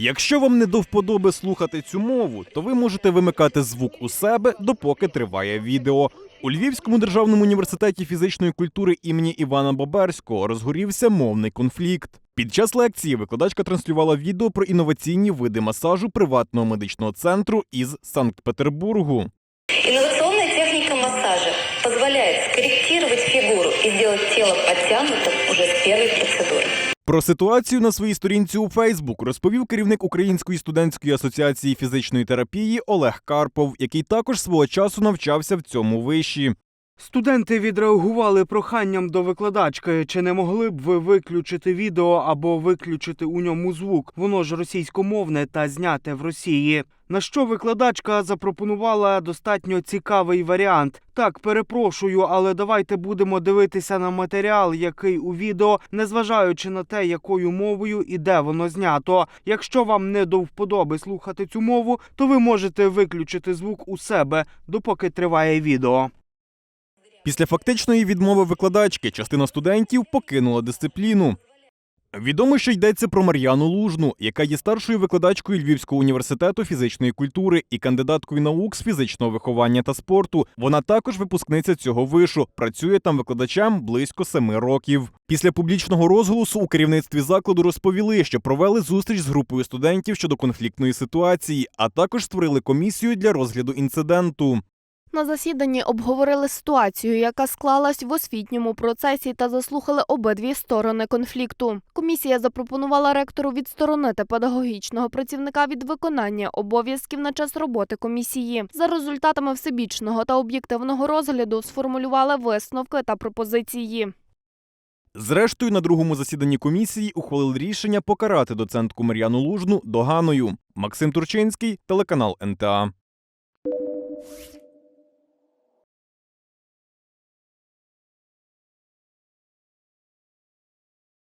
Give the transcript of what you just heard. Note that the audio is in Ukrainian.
Якщо вам не до вподоби слухати цю мову, то ви можете вимикати звук у себе, допоки триває відео. У Львівському державному університеті фізичної культури імені Івана Боберського розгорівся мовний конфлікт. Під час лекції викладачка транслювала відео про інноваційні види масажу приватного медичного центру із Санкт-Петербургу. Инновационная техника массажа позволяет скорректировать фигуру и сделать тело подтянутым уже с первой процедуры. Про ситуацію на своїй сторінці у Фейсбук розповів керівник Української студентської асоціації фізичної терапії Олег Карпов, який також свого часу навчався в цьому виші. Студенти відреагували проханням до викладачки, чи не могли б ви виключити відео або виключити у ньому звук, воно ж російськомовне та зняте в Росії. На що викладачка запропонувала достатньо цікавий варіант. Так, перепрошую, але давайте будемо дивитися на матеріал, який у відео, незважаючи на те, якою мовою і де воно знято. Якщо вам не до вподоби слухати цю мову, то ви можете виключити звук у себе, допоки триває відео. Після фактичної відмови викладачки частина студентів покинула дисципліну. Відомо, що йдеться про Мар'яну Лужну, яка є старшою викладачкою Львівського університету фізичної культури і кандидаткою наук з фізичного виховання та спорту. Вона також випускниця цього вишу. Працює там викладачем близько семи років. Після публічного розголосу у керівництві закладу розповіли, що провели зустріч з групою студентів щодо конфліктної ситуації, а також створили комісію для розгляду інциденту. На засіданні обговорили ситуацію, яка склалась в освітньому процесі, та заслухали обидві сторони конфлікту. Комісія запропонувала ректору відсторонити педагогічного працівника від виконання обов'язків на час роботи комісії. За результатами всебічного та об'єктивного розгляду сформулювали висновки та пропозиції. Зрештою, на другому засіданні комісії ухвалили рішення покарати доцентку Мар'яну Лужну доганою. Максим Турчинський, телеканал НТА.